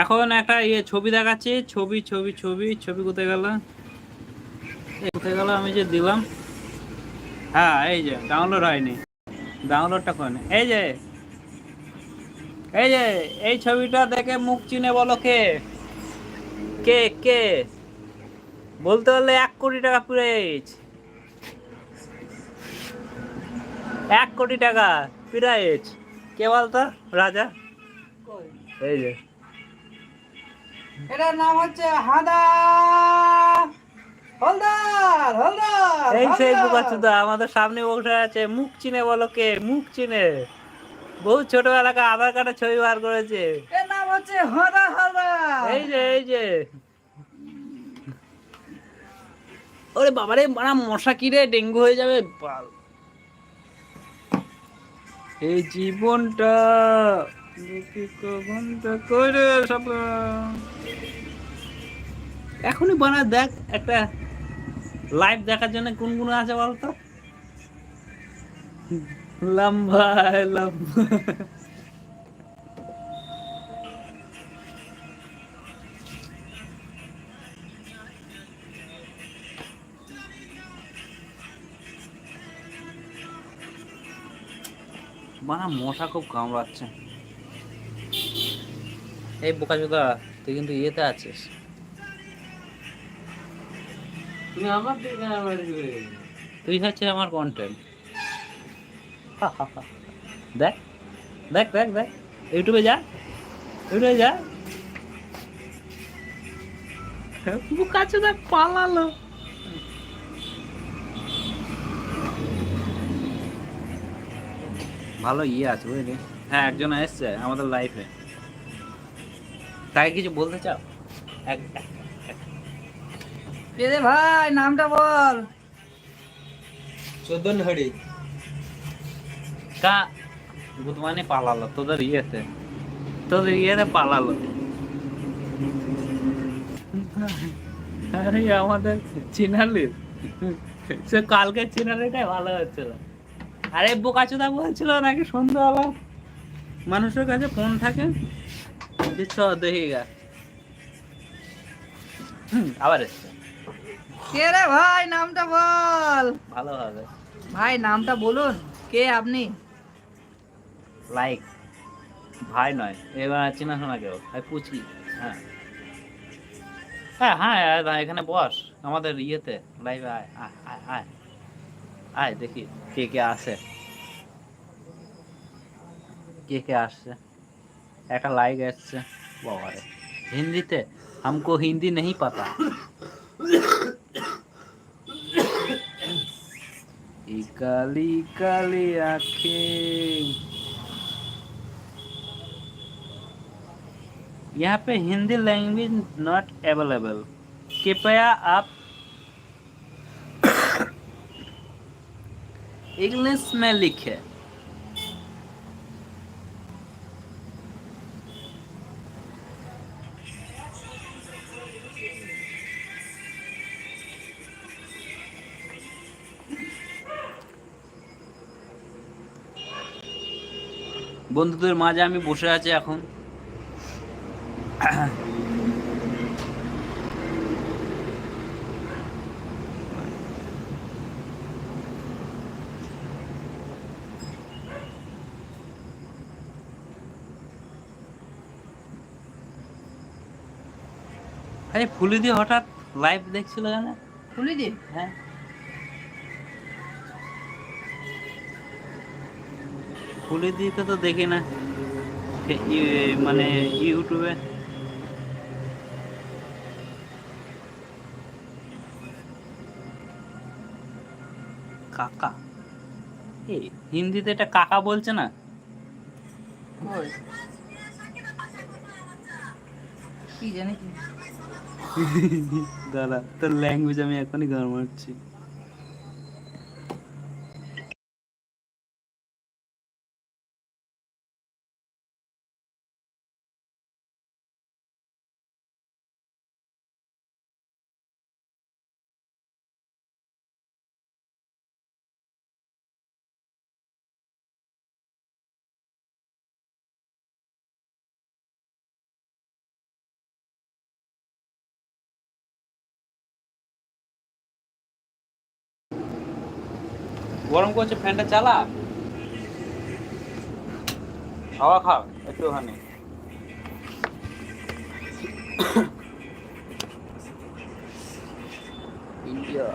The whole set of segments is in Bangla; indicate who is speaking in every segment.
Speaker 1: এখন একটা ইয়ে ছবি দেখাচ্ছি ছবি ছবি ছবি ছবি কোথায় গেল? কোথায় গেল আমি যে দিলাম? হ্যাঁ এই যে ডাউনলোড হয়নি। ডাউনলোডটা করেনি। এই যে এই যে এই ছবিটা দেখে মুখ চিনে বলো কে? কে কে? বলতে হলে এক কোটি টাকা প্রাইজ এক কোটি টাকা প্রাইজ কে বলতো? রাজা? এই যে।
Speaker 2: এটার নাম হচ্ছে হাদা হলদার হলদার
Speaker 1: এই সেই। বুকাচুদা আমাদের সামনে বসে আছে মুখ চিনে বলো কে? মুখ চিনে। বহু ছোটবেলাকে আধার কার্ডে ছবি বার করেছে।
Speaker 2: এর নাম হচ্ছে হাদা
Speaker 1: এই যে এই যে। ওরে বাবারে মারা মশা কিরে? ডেঙ্গু হয়ে যাবে। এই জীবনটা করে সব। এখনই বানা, দেখ একটা লাইভ দেখার জন্য কোন কোন আছে বলতো? লম্বা লম্বা। বানা, মশা খুব কামড়াচ্ছে। এই বোকাচোদা তুই কিন্তু ইয়েতে আছিস। তুই হচ্ছে আমার কন্টেন্ট দেখ দেখ দেখ দেখ। ইউটিউবে যা ইউটিউবে যা। বোকাচোদা পালালো। ভালো ইয়ে আছে বুঝলি? হ্যাঁ একজন এসছে আমাদের লাইফে তাকে কিছু বলতে চাও? এক
Speaker 2: রে ভাই নামটা বল।
Speaker 3: চোদন হরি
Speaker 1: কা বুধমানে পালালো তোদের ইয়েতে। তোদের ইয়েতে পালালো। আরে আমাদের চিনালি। সে কালকে চিনালিটাই ভালো হচ্ছিল। আরে বোকাচোদা বলছিল নাকি সন্ধ্যাবেলা? মানুষের কাছে ফোন থাকে। দিচ্ছ দেখি গা। হুম, আবার এসছে।
Speaker 2: কে রে ভাই নামটা বল
Speaker 1: ভালো হবে
Speaker 2: ভাই নামটা বলুন কে আপনি
Speaker 1: লাইক ভাই নয় এবার চেনাশোনা কেউ ভাই পুচকি হ্যাঁ হ্যাঁ হ্যাঁ আয় ভাই, এখানে বস আমাদের ইয়েতে লাইভে আয় আয় আয় আয় আয় দেখি কে কে আসে কে কে আসছে একটা লাইক এসছে বাবারে হিন্দিতে हमको हिंदी नहीं पता काली आँखें यहाँ पे हिंदी लैंग्वेज नॉट अवेलेबल कृपया आप इंग्लिश में लिखे। বন্ধুদের মাঝে আমি বসে আছি এখন। আরে ফুলি দিয়ে হঠাৎ লাইভ দেখছিল কেন?
Speaker 2: খুলি দি
Speaker 1: হ্যাঁ। ফুলি দিতে তো দেখি না। মানে ইউটিউবে। কাকা? এই হিন্দিতে এটা কাকা বলছে না?
Speaker 2: কি জানি
Speaker 1: দাদা তোর ল্যাঙ্গুয়েজ আমি এখনই গান মারছি গরম করছে ফ্যানটা চালা। হাওয়া খা একটুখানি। ইন্ডিয়া।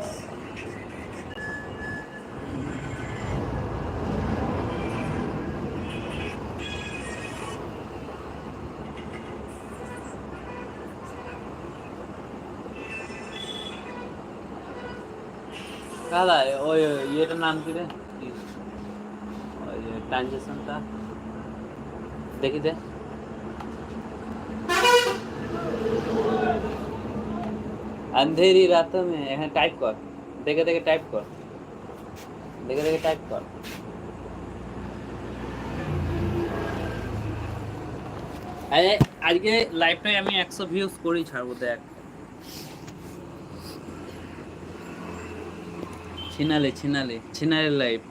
Speaker 1: কালা ওই ইয়েটার নাম কি রে ওই ট্রানজেকশনটা দেখি দে अंधेरी रातों में এখানে টাইপ কর দেখে দেখে টাইপ কর দেখে দেখে টাইপ কর আরে আজকে লাইভটাই আমি একশো ভিউজ করেই ছাড়বো দেখ ছিনালে ছিনালে ছিনালে লাইভ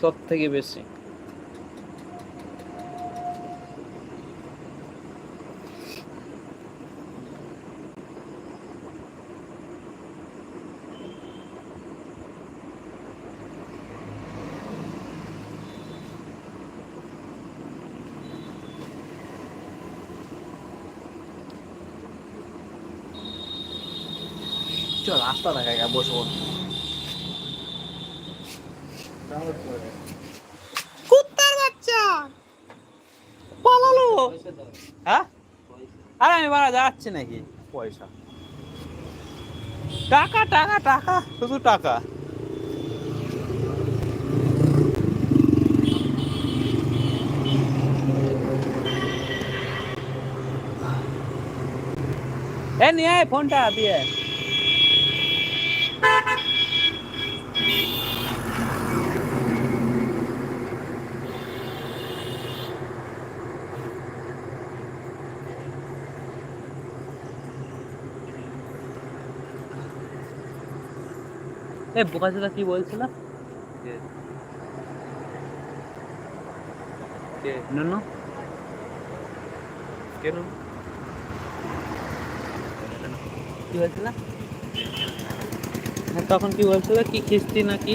Speaker 1: সব থেকে বেশি।
Speaker 2: চল রাস্তা দেখা গেছে বসবো। কুত্তার বাচ্চা। পালালো।
Speaker 1: হ্যাঁ? আরে আমি বাড়া যাচ্ছি নাকি? পয়সা। টাকা টাকা টাকা, শুধু টাকা। এ নিয়ে ফোনটা, দিয়ে। এ বোকাচোদা কি বলছিল কে? নুনু? কে নুনু? কি বলছিল হ্যাঁ, তখন কি বলছিল? কি খিস্তি না কি?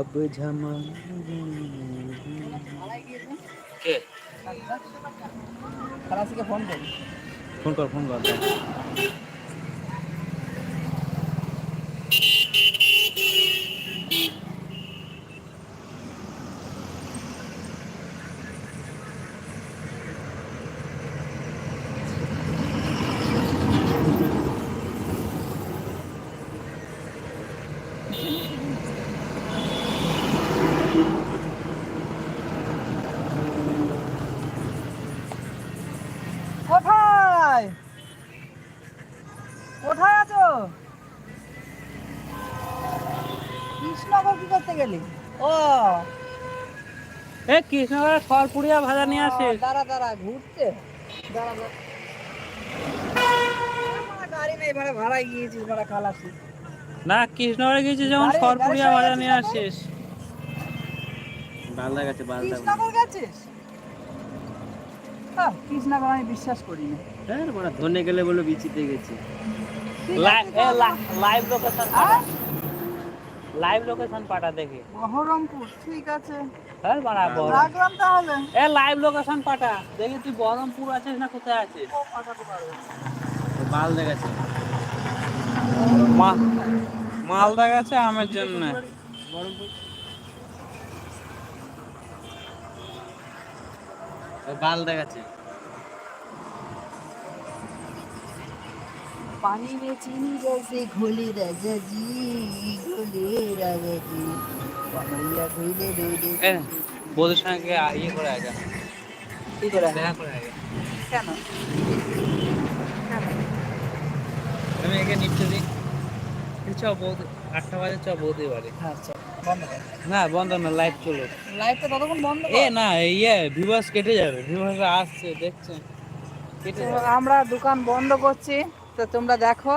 Speaker 1: কব ঝমা কে?
Speaker 2: খালাসিকে ফোন করি
Speaker 1: ফোন কর ফোন কর দেখ।
Speaker 2: কোথায় কোথায় আছো কৃষ্ণনগর কি ও।
Speaker 1: এ কৃষ্ণগড়ের খড়পুরিয়া ভাজা নিয়ে আসে
Speaker 2: ও, দাঁড়া দাঁড়া ঘুরতে। দাঁড়া দাঁড়া। গাড়ি নেই ভাড়া ভাড়ায় গিয়েছিস ভাড়া খালাসি।
Speaker 1: না কৃষ্ণগড়ে গেছি যেমন
Speaker 2: গাড়ি-
Speaker 1: খড়পুরিয়া ভাজা নিয়ে? আসিস। বালদা গেছে বালদা
Speaker 2: কৃষ্ণনগর গেছিস? হ্যাঁ আমি বিশ্বাস করি না।
Speaker 1: হ্যাঁ বড় ধনে গেলে বলে বিচিতে গেছি। লাইভ লোকেশন
Speaker 2: হ্যাঁ?
Speaker 1: লাইভ লোকেশন পাঠা দেখে।
Speaker 2: বহরমপুর ঠিক আছে।
Speaker 1: হ্যাঁ বাড়া। বহরম
Speaker 2: রাখলাম তাহলে?
Speaker 1: এ লাইভ লোকেশন পাঠা। দেখি তুই বহরমপুর আছিস না কোথায় আছিস? মালদা গেছে মালদা গেছে আমের জন্য। মালদা গেছে
Speaker 2: पानी में चीनी जैसे घोले राजा जी घोले राजा जी कमरिया घोले डोले
Speaker 1: এ বৌদির সঙ্গে ইয়ে করে আগে
Speaker 2: কি করে
Speaker 1: দেখা করে আগে
Speaker 2: কেন কেন
Speaker 1: আমি একে নিপটে দিই চ বৌদি আটটা বাজে চ বৌদি বাড়ি
Speaker 2: হ্যাঁ চল বন্ধ কর
Speaker 1: না বন্ধ না লাইভ চলো
Speaker 2: লাইভটা ততক্ষণ বন্ধ
Speaker 1: এ না ইয়ে ভিউয়ার্স কেটে যাবে ভিউয়ার্স আসছে দেখছেন কেটে
Speaker 2: তো
Speaker 1: যাবে
Speaker 2: আমরা দোকান বন্ধ করছি তো তোমরা দেখো।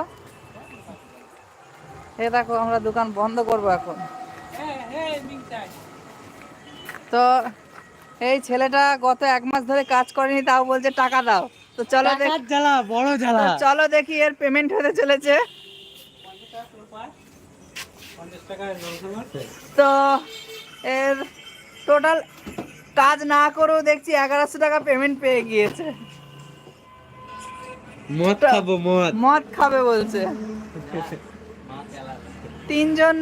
Speaker 2: এ দেখো আমরা দোকান বন্ধ করব এখন। তো এই ছেলেটা গত এক মাস ধরে কাজ করেনি তাও বলছে টাকা দাও। তো চলো
Speaker 1: জ্বালা বড় জ্বালা।
Speaker 2: চলো দেখি এর পেমেন্ট হতে চলেছে। তো এর টোটাল কাজ না করেও দেখছি এগারোশো টাকা পেমেন্ট পেয়ে গিয়েছে।
Speaker 1: মদ খাব মদ।
Speaker 2: মদ খাবে বলছে। তিনজন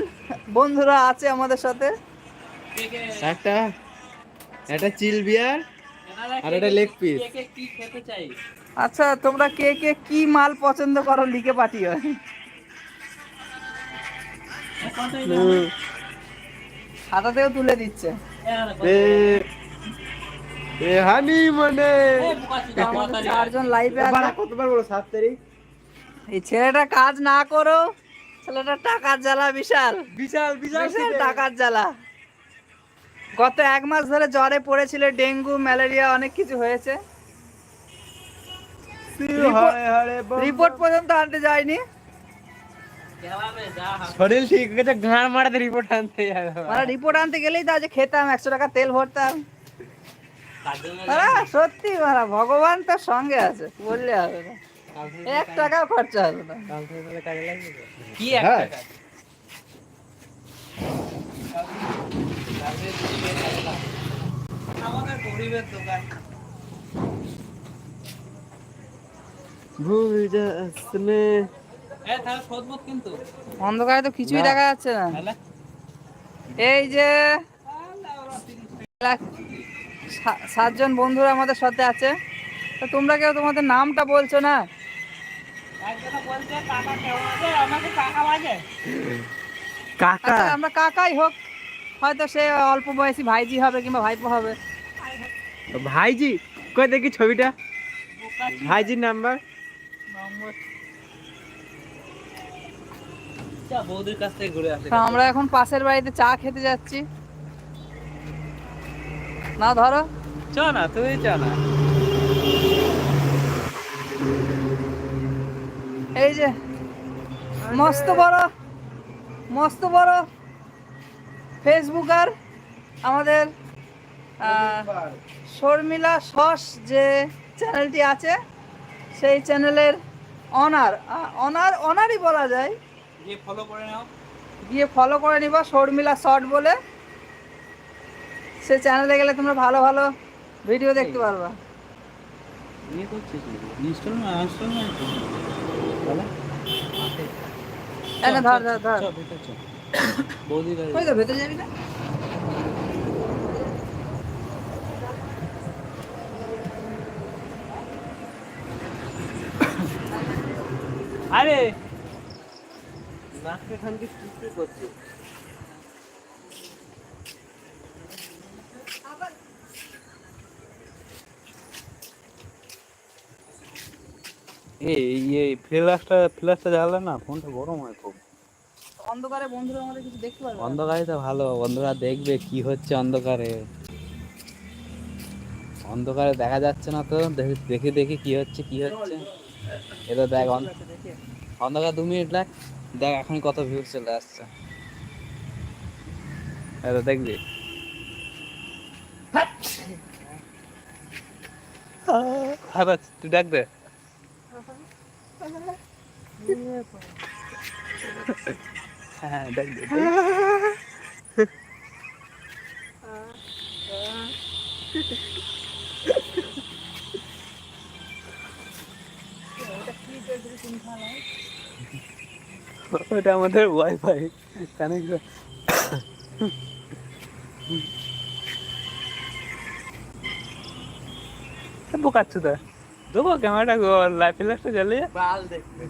Speaker 2: বন্ধুরা আছে আমাদের সাথে।
Speaker 3: একটা একটা চিল বিয়ার আর একটা
Speaker 1: খেতে চাই
Speaker 2: আচ্ছা তোমরা কে কে কি মাল পছন্দ করো লিখে পাঠিও। খাতাতেও তুলে দিচ্ছে।
Speaker 3: এ হানি মানে
Speaker 2: চারজন লাইভে আছে।
Speaker 3: কতবার বলো সাত তারিখ?
Speaker 2: এই ছেলেটা কাজ না করো ছেলেটা টাকার জ্বালা বিশাল।
Speaker 3: বিশাল বিশাল
Speaker 2: টাকার জ্বালা। গত এক মাস ধরে জ্বরে পড়েছিল ডেঙ্গু ম্যালেরিয়া অনেক কিছু হয়েছে। রিপোর্ট পর্যন্ত আনতে যায়নি।
Speaker 3: শরীর ঠিক আছে ঘাড় মারাতে রিপোর্ট আনতে যাবে।
Speaker 2: রিপোর্ট আনতে গেলেই তো আজ খেতাম একশো টাকা তেল ভরতাম। সত্যি মারা ভগবান তোর সঙ্গে আছে বললে হবে না। এক টাকাও খরচা হবে না?
Speaker 1: কি
Speaker 3: হ্যাঁ।
Speaker 1: একটা আমাদের গরিবের দোকান।
Speaker 3: ভুল যাসনে
Speaker 1: এ তাহলে শোধবোধ কিন্তু।
Speaker 2: অন্ধকারে তো কিছুই দেখা যাচ্ছে না। এই যে সাতজন বন্ধুরা আমাদের সাথে আছে। তো তোমরা কেউ তোমাদের নামটা বলছো না?
Speaker 1: কাকা।
Speaker 2: আচ্ছা আমরা কাকাই হোক। হয়তো সে অল্প বয়সী ভাইজি হবে কিংবা ভাইপো হবে।
Speaker 3: ভাইজি কই দেখি ছবিটা। ভাইজির নাম্বার।
Speaker 1: যা বৌদির কাছ থেকে ঘুরে আসে।
Speaker 2: তো আমরা এখন পাশের বাড়িতে চা খেতে যাচ্ছি। না ধরো।
Speaker 1: চ না তুই চ না।
Speaker 2: এই যে মস্ত বড় মস্ত বড় ফেসবুকার আমাদের শর্মিলা সস যে চ্যানেলটি আছে সেই চ্যানেলের অনার অনার অনারই বলা যায়।
Speaker 1: গিয়ে ফলো করে নাও।
Speaker 2: গিয়ে ফলো করে নিবা শর্মিলা শর্ট বলে। সে চ্যানেলে গেলে তোমরা ভালো ভালো ভিডিও দেখতে পারবা।
Speaker 1: ইয়ে করছিস না
Speaker 2: ধর
Speaker 1: ভিতর
Speaker 2: যাবি না?
Speaker 1: আরে!
Speaker 3: নাকে খানকে চুপি করছে
Speaker 1: এই এই ফ্ল্যাশটা ফ্ল্যাশটা জ্বালে না ফোনটা গরম হয় খুব।
Speaker 2: অন্ধকারে বন্ধুরা আমাদের কিছু দেখতে পারবে
Speaker 1: অন্ধকারে তো ভালো বন্ধুরা দেখবে কি হচ্ছে অন্ধকারে। অন্ধকারে দেখা যাচ্ছে না তো দেখে দেখে দেখে কি হচ্ছে কি হচ্ছে। এটা দেখ অন- অন্ধকার দু মিনিট লাগ দেখ এখন কত ভিউ চলে আসছে। এটা দেখবি। হ্যাঁ। তুই ডাক দে। ওটা আমাদের ওয়াইফাই কানেক্ট বোকাচ্ছ তো। দেবো ক্যামেরাটা লাইফ ফ্ল্যাশটা জ্বালিয়ে
Speaker 3: বাল দেখবে।